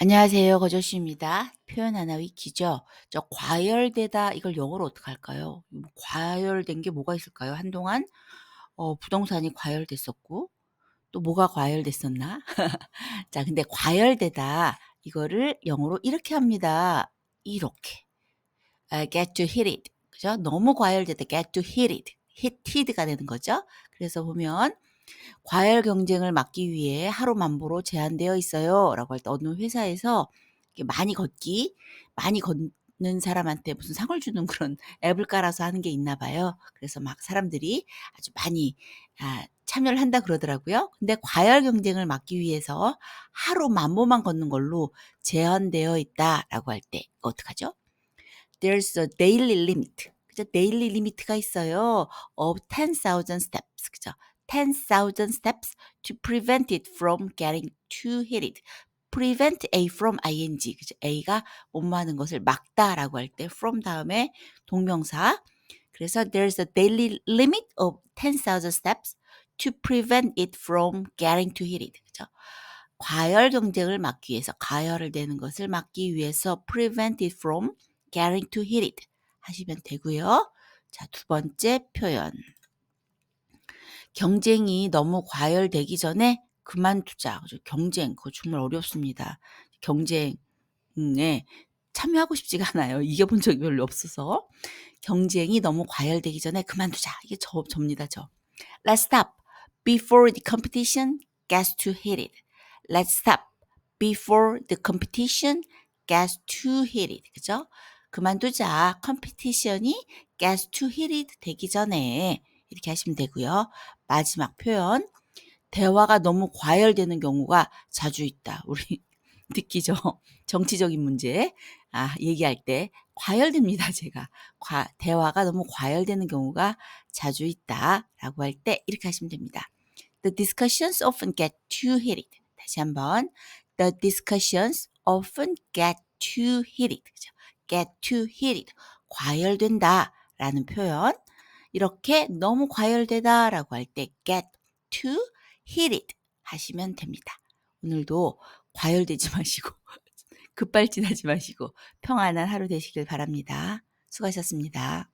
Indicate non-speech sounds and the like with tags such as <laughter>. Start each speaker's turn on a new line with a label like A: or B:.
A: 안녕하세요. 거조씨입니다. 표현 하나 위키죠. 저 과열되다 이걸 영어로 어떻게 할까요? 뭐 과열된 게 뭐가 있을까요? 한동안 어, 부동산이 과열됐었고 또 뭐가 과열됐었나? <laughs> 자, 근데 과열되다 이거를 영어로 이렇게 합니다. 이렇게 아, get to hit it 그죠? 너무 과열되다 get to hit it hited가 되는 거죠. 그래서 보면 과열 경쟁을 막기 위해 하루 만보로 제한되어 있어요. 라고 할 때 어느 회사에서 많이 걷기, 많이 걷는 사람한테 무슨 상을 주는 그런 <laughs> 앱을 깔아서 하는 게 있나 봐요. 그래서 막 사람들이 아주 많이 아, 참여를 한다 그러더라고요. 근데 과열 경쟁을 막기 위해서 하루 만보만 걷는 걸로 제한되어 있다라고 할 때 어떡하죠? There's a daily limit. 그죠? daily limit가 있어요. of 10,000 steps. 그죠? 10,000 steps to prevent it from getting too heated. prevent A from ing. 그죠? A가 못마는 것을 막다라고 할 때 from 다음에 동명사. 그래서 there's a daily limit of 10,000 steps to prevent it from getting too heated. 그죠? 과열 경쟁을 막기 위해서 과열을 내는 것을 막기 위해서 prevent it from getting too heated 하시면 되고요. 자, 두 번째 표현. 경쟁이 너무 과열되기 전에 그만두자. 경쟁, 그거 정말 어렵습니다. 경쟁에 참여하고 싶지가 않아요. <laughs> 이겨본 적이 별로 없어서. 경쟁이 너무 과열되기 전에 그만두자. 이게 저, 접니다, 저. Let's stop before the competition gets too heated. Let's stop before the competition gets too heated. 그죠? 그만두자. 컴피티션이 gets too heated 되기 전에 이렇게 하시면 되고요. 마지막 표현. 대화가 너무 과열되는 경우가 자주 있다. 우리 <laughs> 느끼죠? 정치적인 문제. 아, 얘기할 때 과열됩니다, 제가. 과, 대화가 너무 과열되는 경우가 자주 있다. 라고 할 때 이렇게 하시면 됩니다. The discussions often get too heated. 다시 한번. The discussions often get too heated. 그죠? get too heated. 과열된다. 라는 표현. 이렇게 너무 과열되다 라고 할 때 get too heated 하시면 됩니다. 오늘도 과열되지 <laughs> 마시고 급발진하지 마시고 평안한 하루 되시길 바랍니다. 수고하셨습니다.